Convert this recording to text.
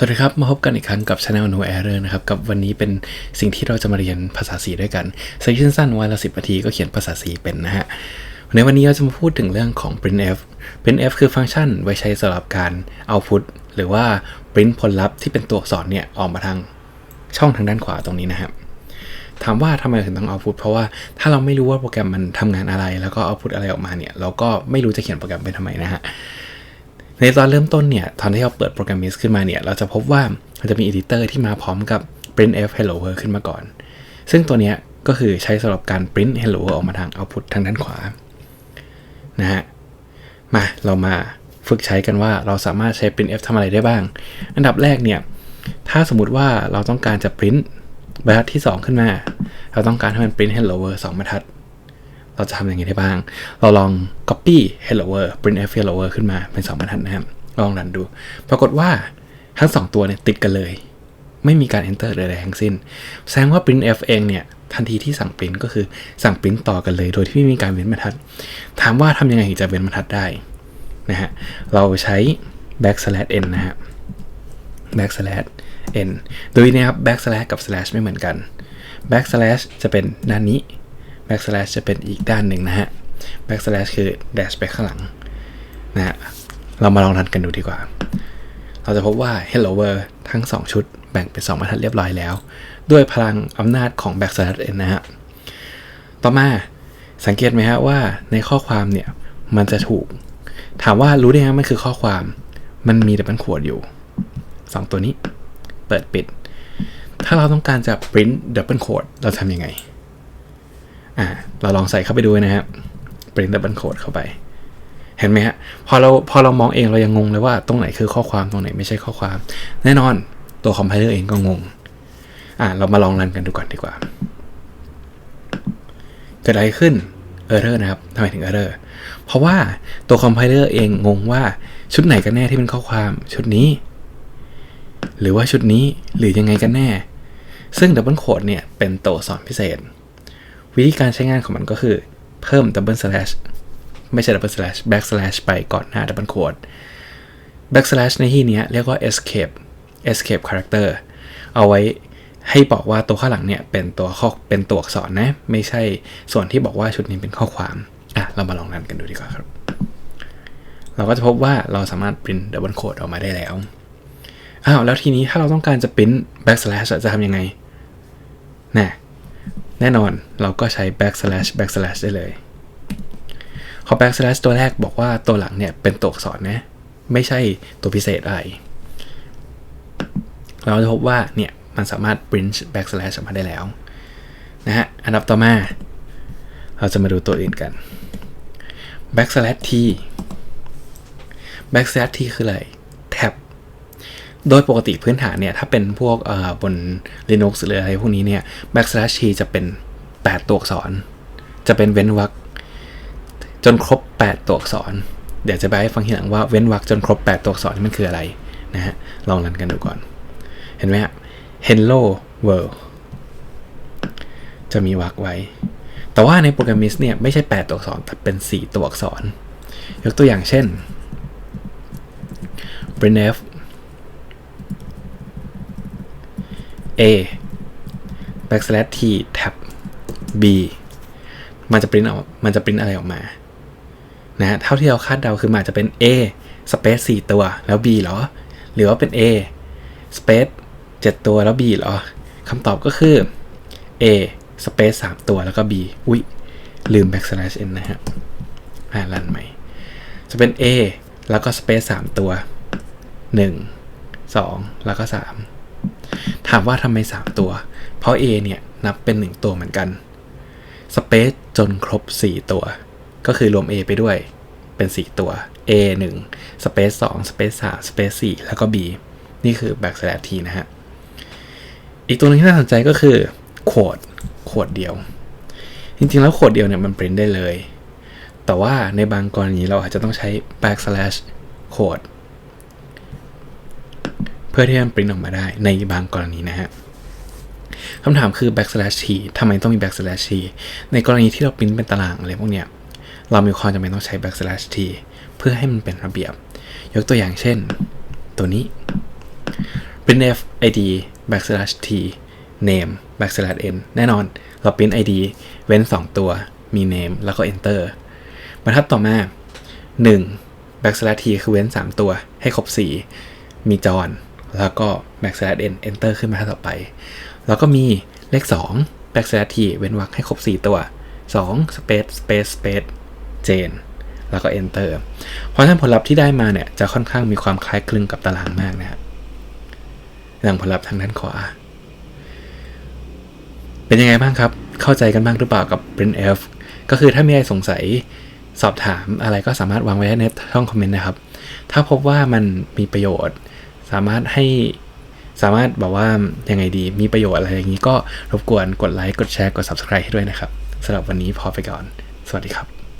สวัสดีครับ มาพบกันอีกครั้งกับ Channel No Error นะครับ กับวันนี้เป็นสิ่งที่เราจะมาเรียนภาษาสีด้วยกันเซสชั่นสั้นวันละสิบนาทีก็เขียนภาษาสีเป็นนะฮะ ในวันนี้เราจะมาพูดถึงเรื่องของ printf printf คือฟังก์ชันไว้ใช้สำหรับการ output หรือว่า print ผลลัพธ์ที่เป็นตัวอักษรเนี่ย ออกมาทางช่องทางด้านขวาตรงนี้นะครับถามว่าทำไมถึงต้อง output เพราะว่าถ้าเราไม่รู้ว่าโปรแกรมมันทำงานอะไร แล้วก็ output อะไรออกมาเนี่ย เราก็ไม่รู้จะเขียนโปรแกรมไปทำไมนะฮะ ในตอนเริ่มต้นเนี่ย ตอนที่เราเปิดโปรแกรม Mist ขึ้นมาเนี่ย เราจะพบว่ามันจะมี editor ที่มาพร้อมกับ printf hello world ขึ้นมาก่อน ซึ่งตัวเนี้ยก็คือใช้สำหรับการ print hello world ออกมาทาง output ทางด้านขวา นะฮะ มาเรามาฝึกใช้กันว่าเราสามารถใช้ printf ทำอะไรได้บ้าง อันดับแรกเนี่ย ถ้าสมมติว่าเราต้องการจะ print บรรทัดที่ 2 ขึ้นมา เราต้องการให้มัน print hello world 2บรรทัด เราจะทำอย่างไรได้บ้าง เราลอง copy hello world printf hello world ขึ้นมาเป็น2บรรทัดนะครับลองรันดู ปรากฏว่าทั้ง 2 ตัวเนี่ยติดกันเลย ไม่มีการ enter ใดๆทั้งสิ้น แสดงว่า printf เองเนี่ยทันทีที่สั่ง print ก็คือสั่ง print ต่อกันเลย โดยที่ไม่มีการเว้นบรรทัด ถามว่าทำยังไงถึงจะเว้นบรรทัดได้นะฮะเราใช้ backslash n นะฮะ backslash n โดยนี้ครับ backslash กับ slash ไม่เหมือนกัน backslash จะเป็นด้านนี้ backslash จะเป็นอีกด้านหนึ่งนะฮะ backslash คือ dash ไปข้างหลังนะฮะเรามาลองรันกันดูดีกว่า เราจะพบว่า hello world ทั้ง 2 ชุดแบ่งเป็น 2บรรทัดเรียบร้อยแล้ว ด้วยพลังอำนาจของ backslash n นะฮะ ต่อมาสังเกตไหมฮะว่าในข้อความเนี่ย มันจะถูก ถามว่ารู้ได้ยังมันคือข้อความมันมีแต่เป็นขวดอยู่ 2 ตัวนี้ เปิดปิด ถ้าเราต้องการจะ print double quote เราทำยังไง อ่าเราลองใส่เข้าไปดูนะครับ print double quote เข้าไป เห็นไหมฮะ พอเราพอเรามองเองเรายังงงเลยว่าตรงไหนคือข้อความตรงไหนไม่ใช่ข้อความ แน่นอนตัวคอมไพเลอร์เองก็งง อ่าเรามาลองรันกันดูก่อนดีกว่า เกิดอะไรขึ้น error นะครับทำไมถึง error เพราะว่าตัวคอมไพเลอร์เองงงว่าชุดไหนกันแน่ที่เป็นข้อความชุดนี้ หรือว่าชุดนี้หรือยังไงกันแน่ ซึ่ง double quote เนี่ยเป็นตัวสอักษรพิเศษ วิธีการใช้งานของมันก็คือ เพิ่ม double slash ไม่ใช่ double slash back slash ไปก่อนหน้า double quote back slash ในที่นี้เรียกว่า escape escape character เอาไว้ให้บอกว่าตัวข้างหลังเนี่ยเป็นตัวข้อเป็นตัวอักษรนะ ไม่ใช่ส่วนที่บอกว่าชุดนี้เป็นข้อความ อะ เรามาลองรันกันดูดีกว่าครับ เราก็จะพบว่าเราสามารถ print double quote ออกมาได้แล้วอ้าวแล้วทีนี้ถ้าเราต้องการจะ print backslash จะทำยังไงนะ แน่นอนเราก็ใช้ backslash backslash ได้เลยขอ backslash ตัวแรกบอกว่าตัวหลังเนี่ยเป็นตัวอักษรนะ ไม่ใช่ตัวพิเศษอะไร เราจะพบว่าเนี่ยมันสามารถ print backslash ออกมาได้แล้วนะฮะ อันดับต่อมา เราจะมาดูตัวอื่นกัน backslash t backslash t คืออะไร โดยปกติพื้นฐานเนี่ย ถ้าเป็นพวกบน Linux หรืออะไรพวกนี้เนี่ย backslash t จะเป็น 8 ตัวอักษร จะเป็นเว้นวรรคจนครบ 8 ตัวอักษร เดี๋ยวจะไปให้ฟังทีหลังว่าเว้นวรรคจนครบ 8 ตัวอักษรนี่มันคืออะไรนะฮะ ลองรันกันดูก่อน เห็นไหมฮะ hello world จะมีวรรคไว้ แต่ว่าในโปรแกรม Mist เนี่ยไม่ใช่ 8 ตัวอักษร แต่เป็น 4 ตัวอักษร ยกตัวอย่างเช่น printf a backslash t tab b มันจะปริ้นออกมันจะปริ้นอะไรออกมานะฮะเท่าที่เราคาดเดาคือมันจะเป็น a space 4 ตัวแล้ว b เหรอ หรือว่าเป็น a space 7 ตัวแล้ว b เหรอคำตอบก็คือ a space 3 ตัวแล้วก็ b อุ้ยลืม backslash n นะฮะอ่ารันใหม่ จะเป็น a แล้วก็ space 3 ตัว 1 2 แล้วก็ 3 ถามว่าทำไม 3 ตัว เพราะ a เนี่ยนับเป็น 1 ตัวเหมือนกัน space จนครบ 4 ตัว ก็คือรวม a ไปด้วยเป็น 4 ตัว a 1 space 2 space 3 space 4 แล้วก็ b นี่คือ backslash t นะฮะ อีกตัวนึงที่น่าสนใจก็คือโคดโคดเดียว จริงๆ แล้วโคดเดียวเนี่ยมันปริ้นได้เลย แต่ว่าในบางกรณีเราอาจจะต้องใช้ backslash โคด พื่อที่จะปริ้นออกมาได้ในบางกรณีนะฮะคำถามคือ backslash t ทำไมต้องมี backslash t ในกรณีที่เราปริ้นเป็นตารางอะไรพวกเนี้ยเรามีความจำเป็นต้องใช้ backslash t เพื่อให้มันเป็นระเบียบ ยกตัวอย่างเช่น ตัวนี้ printf id backslash t name backslash n แน่นอน เรา print id เว้น 2 ตัวมี name แล้วก็ enter บรรทัดต่อมา 1 backslash t คือเว้น 3 ตัวให้ครบ 4 มีจอน แล้วก็ backslash n enter ขึ้นมาต่อไป แล้วก็มีเลข 2 backslash t เว้นวรรคให้ครบ 4 ตัว 2 space space space chain แล้วก็ enter เพราะฉะนั้นผลลัพธ์ที่ได้มาเนี่ย จะค่อนข้างมีความคล้ายคลึงกับตารางมากนะครับงผลลัพธ์ทางด้านขวา เป็นยังไงบ้างครับ เข้าใจกันบ้างหรือเปล่ากับ printf ก็คือถ้ามีอะไรสงสัยสอบถามอะไรก็สามารถวางไว้ในช่องคอมเมนต์นะครับ ถ้าพบว่ามันมีประโยชน์ สามารถให้สามารถบอกว่ายังไงดีมีประโยชน์อะไรอย่างนี้ก็รบกวนกดไลค์กดแชร์กด subscribe ให้ด้วยนะครับสำหรับวันนี้พอไปก่อน สวัสดีครับ